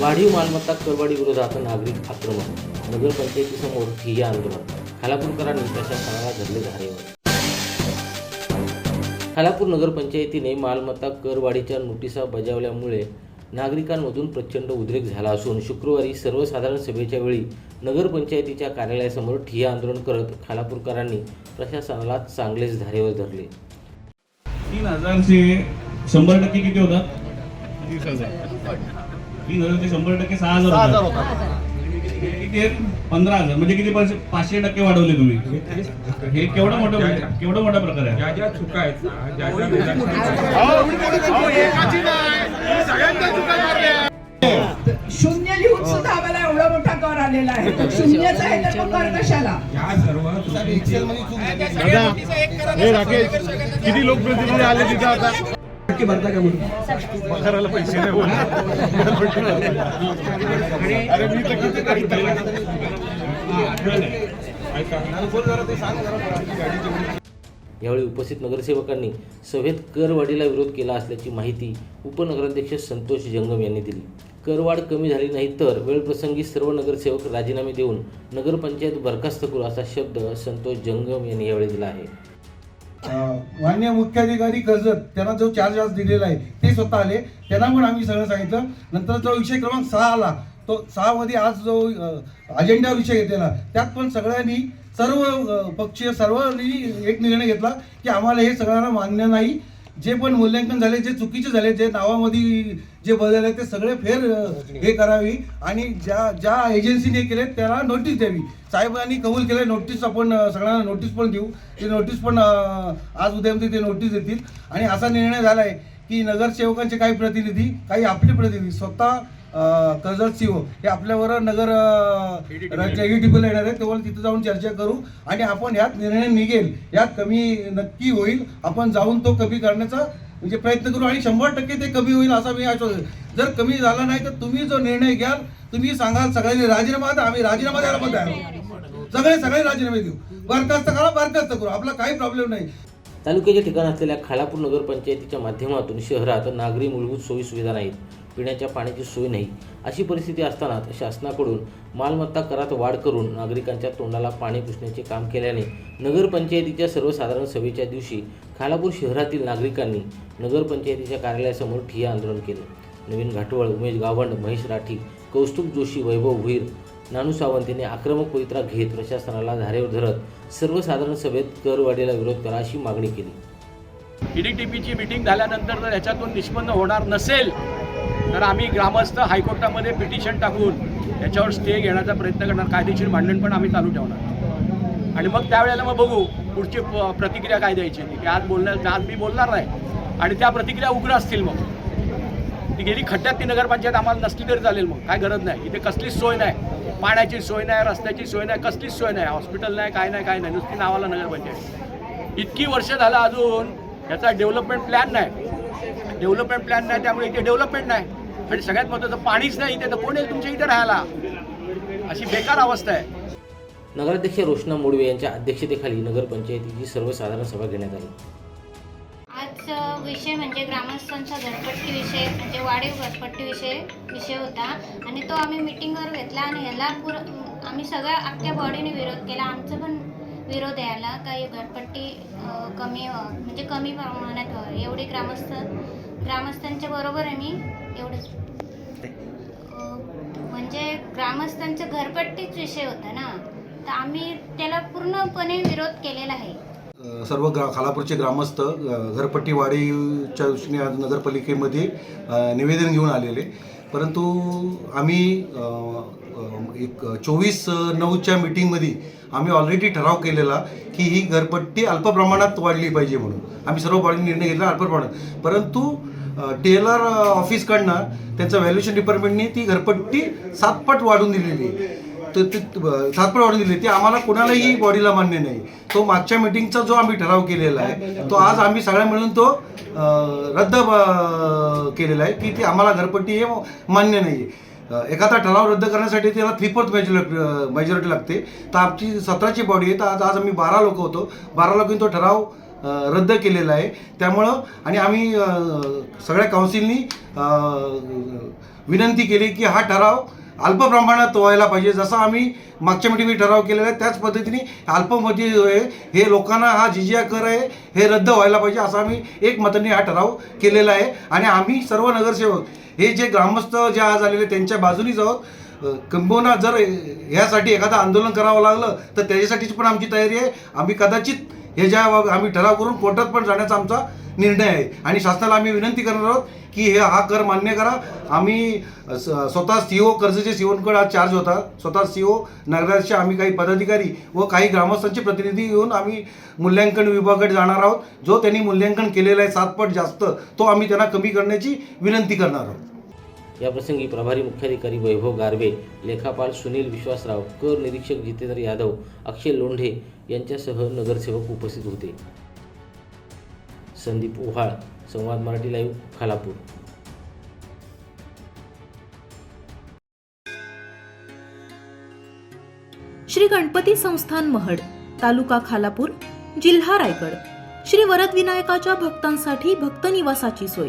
वाढीव मालमत्ता करवाडी विरोधात नागरिक आक्रमण नगरपंचायतीसमोर ठिय्या आंदोलन. खालापूरकरांनी प्रशासनाला धरले धारेवर. खालापूर नगरपंचायतीने मालमत्ता करवाढीच्या नोटिसा बजावल्यामुळे नागरिकांमधून प्रचंड उद्रेक झाला असून शुक्रवारी सर्वसाधारण सभेच्या वेळी नगरपंचायतीच्या कार्यालयासमोर ठिय्या आंदोलन करत खालापूरकरांनी प्रशासनाला चांगलेच धारेवर धरले. तीन हजारचे शंभर टक्के किती होतात? तीन हजार ते शंभर टक्के सहा हजार होतात किती आहेत? पंधरा हजार. म्हणजे किती पैसे? पाचशे टक्के वाढवले तुम्ही. हे केवढं मोठं केवढं मोठा प्रकार आहे? ज्या ज्या चुका आहेत ना ज्या ज्या विधानसभेच्या शून्य लिहून सुद्धा आम्हाला एवढा मोठा कर आलेला आहे. शून्यचा आहे तर मग कर कशाला? या सर्व त्रुटींची हे राकेश किती लोकप्रतिनिधी आले तिथं आता? पगाराला पैसे नाही अरे मी तर किती तारीख यावेळी उपस्थित नगरसेवकांनी सभेत करवाढीला विरोध केला असल्याची माहिती उपनगराध्यक्ष संतोष जंगम यांनी दिली. करवाढ कमी झाली नाही तर वेळप्रसंगी सर्व नगरसेवक राजीनामे देऊन नगरपंचायत बरखास्त करू असा शब्द संतोष जंगम यांनी यावेळी दिला आहे. मान्य मुख्याधिकारी कर्जत त्यांना जो चार्ज आज दिलेला आहे ते स्वतः आले. त्यांना पण आम्ही सगळं सांगितलं. नंतर जो विषय क्रमांक सहा आला तो सहामध्ये आज जो अजेंडा विषय घेतलेला त्यात पण सगळ्यांनी सर्व पक्षीय सर्वांनी एक निर्णय घेतला की आम्हाला हे सगळ्यांना मान्य नाही. जे पण मूल्यांकन झाले जे चुकीचे झाले जे नावामध्ये जे बदलले आहे ते सगळे फेर हे करावी आणि ज्या ज्या एजन्सीने केले त्याला नोटीस द्यावी. साहेबांनी कबूल केले नोटीस आपण सगळ्यांना नोटीस पण देऊ. ते नोटीस पण आज उद्यामध्ये ते नोटीस देतील. आणि असा निर्णय झाला आहे की नगरसेवकांचे काही प्रतिनिधी काही आपले प्रतिनिधी स्वतः कर्जत सिओ हे आपल्यावर नगर राज्य EDP ला येणार आहे तेव्हा तिथे जाऊन चर्चा करू आणि आपण यात निर्णय निघेल. यात कमी नक्की होईल. आपण जाऊन तो कमी करण्याचा म्हणजे प्रयत्न करू आणि शंभर टक्के ते कमी होईल असा मी आश्वासन जर कमी झाला नाही तर तुम्ही जो निर्णय घ्याल तुम्ही सांगाल सगळ्यांनी राजीनामा द्या आम्ही राजीनामा द्यायला पण तयार आहोत. सगळे सगळे राजीनामे देऊ. बरखास्त करा बरखास्त करू. आपला काही प्रॉब्लेम नाही. तालुक्याचे ठिकाण असलेल्या खालापूर नगरपंचायतीच्या माध्यमातून शहरात नागरी मूलभूत सोयी सुविधा नाहीत. पिण्याच्या पाण्याची सोय नाही. अशी परिस्थिती असताना शासनाकडून मालमत्ता करात वाढ करून नागरिकांच्या तोंडाला पाणी पुसण्याचे काम केल्याने नगरपंचायतीच्या सर्वसाधारण सभेच्या दिवशी खालापूर शहरातील नागरिकांनी नगरपंचायतीच्या कार्यालयासमोर ठिय्या आंदोलन केले. नवीन घाटवळ उमेश गावंड महेश राठी कौस्तुभ जोशी वैभव भुईर नानू सावंत यांनी आक्रमक पवित्रा घेत प्रशासनाला धारेवर धरत सर्वसाधारण सभेत करवाढीला विरोध करा अशी मागणी केली. ईडीटीपीची मीटिंग झाल्यानंतर जर याच्यातून निष्पन्न होणार नसेल तर आम्ही ग्रामस्थ हायकोर्टामध्ये पिटिशन टाकून याच्यावर स्टे घेण्याचा प्रयत्न करणार. कायदेशीर भांडण पण आम्ही चालू ठेवणार. आणि मग त्यावेळेला मग बघू पुढची प्रतिक्रिया काय द्यायची की आज बोलणार आज मी बोलणार नाही. आणि त्या प्रतिक्रिया उग्र असतील मग. ती गेली खड्ड्यात ती नगरपंचायत आम्हाला नसली तरी चालेल मग. काय गरज नाही. इथे कसलीच सोय नाही. पाण्याची सोय नाही रस्त्याची सोय नाही कसलीच सोय नाही. हॉस्पिटल नाही काय नाही काय नाही. नुसती नावाला नगरपंचायत. इतकी वर्ष झालं अजून याचा डेव्हलपमेंट प्लॅन नाही. डेव्हलपमेंट प्लॅन नाही त्यामुळे इथे डेव्हलपमेंट नाही. आणि सगळ्यात महत्त्वाचं पाणीच नाही इथे तर कोण येईल तुमच्या इथे राहायला? अशी बेकार अवस्था आहे. नगराध्यक्ष रोशना मोडवे यांच्या अध्यक्षतेखाली नगरपंचायतीची सर्वसाधारण सभा घेण्यात आली. आज विषय म्हणजे ग्रामस्थांचा घरपट्टी विषय म्हणजे वाढीव घरपट्टी विषय विषय होता. आणि तो आम्ही मिटिंगवर घेतला आणि ह्याला पुर आम्ही सगळ्या अख्ख्या बॉडीने विरोध केला. आमचं पण विरोध आहे याला काही घरपट्टी कमी म्हणजे कमी प्रमाणात व्हावं एवढे ग्रामस्थ ग्रामस्थांच्या बरोबर आहे मी एवढंच. म्हणजे ग्रामस्थांचं घरपट्टीच विषय होता ना. तर आम्ही त्याला पूर्णपणे विरोध केलेला आहे. सर्व ग्रा खालापूरचे ग्रामस्थ अ, घरपट्टी वाढीच्या दृष्टीने आज नगरपालिकेमध्ये निवेदन घेऊन आलेले. परंतु आम्ही एक चोवीस नऊच्या मिटिंगमध्ये आम्ही ऑलरेडी ठराव केलेला की ही घरपट्टी अल्प प्रमाणात वाढली पाहिजे म्हणून. आम्ही सर्व बॉडी निर्णय घेतला अल्प प्रमाणात. परंतु टेलर ऑफिसकडनं त्यांचं व्हॅल्युएशन डिपार्टमेंटने ती घरपट्टी सातपट वाढून दिलेली आहे. तर ते सातपट वाढून दिली ती आम्हाला कोणालाही बॉडीला मान्य नाही. तो मागच्या मिटिंगचा जो आम्ही ठराव केलेला आहे तो आज आम्ही सगळ्या मिळून तो रद्द केलेला आहे की ती आम्हाला घरपट्टी हे मान्य नाही आहे एखादा ठराव रद्द करण्यासाठी त्याला थ्री फोर्थ मेजॉरिटी लागते. तर आमची सतराची बॉडी आहे. तर आज आज आम्ही बारा लोक होतो. बारा लोकांनी तो ठराव रद्द केलेलं आहे. त्यामुळं आणि आम्ही सगळ्या काउन्सिलनी विनंती केली की हा ठराव अल्प प्रमाणात व्हायला पाहिजे. जसा आम्ही मागच्या मिटिंगमध्ये ठराव केलेला आहे त्याच पद्धतीने अल्पमध्ये आहे हे लोकांना हा जिजिया कर आहे हे रद्द व्हायला पाहिजे असा आम्ही एक मताने हा ठराव केलेला आहे. आणि आम्ही सर्व नगरसेवक हे जे ग्रामस्थ जे आज आलेले त्यांच्या बाजूनीच आहोत. किंबहुना जर ह्यासाठी एखादं आंदोलन करावं लागलं तर त्याच्यासाठीची पण आमची तयारी आहे. आम्ही कदाचित हे ज्या आम्ही ठराव करून कोर्टात पण जाण्याचा आमचा निर्णय आहे. आणि शासनाला आम्ही विनंती करणार आहोत की हे हा कर मान्य करा. आम्ही स्वतः सी ओ कर्जचे सीओंकडे आज चार्ज होता. स्वतः सी ओ नगराचे आम्ही काही पदाधिकारी व काही ग्रामस्थांचे प्रतिनिधी येऊन आम्ही मूल्यांकन विभागाकडे जाणार आहोत. जो त्यांनी मूल्यांकन केलेलं आहे सात पट जास्त तो आम्ही त्यांना कमी करण्याची विनंती करणार आहोत. याप्रसंगी प्रभारी मुख्याधिकारी वैभव गारवे लेखापाल सुनील विश्वासराव कर निरीक्षक जितेंद्र यादव अक्षय लोंढे यांच्यासह नगरसेवक उपस्थित होते. संदीप ओहाळ संवाद मराठी लाईव्ह खालापूर. श्री गणपती संस्थान महड तालुका खालापूर जिल्हा रायगड. श्री वरदविनायकाच्या भक्तांसाठी भक्त निवासाची सोय.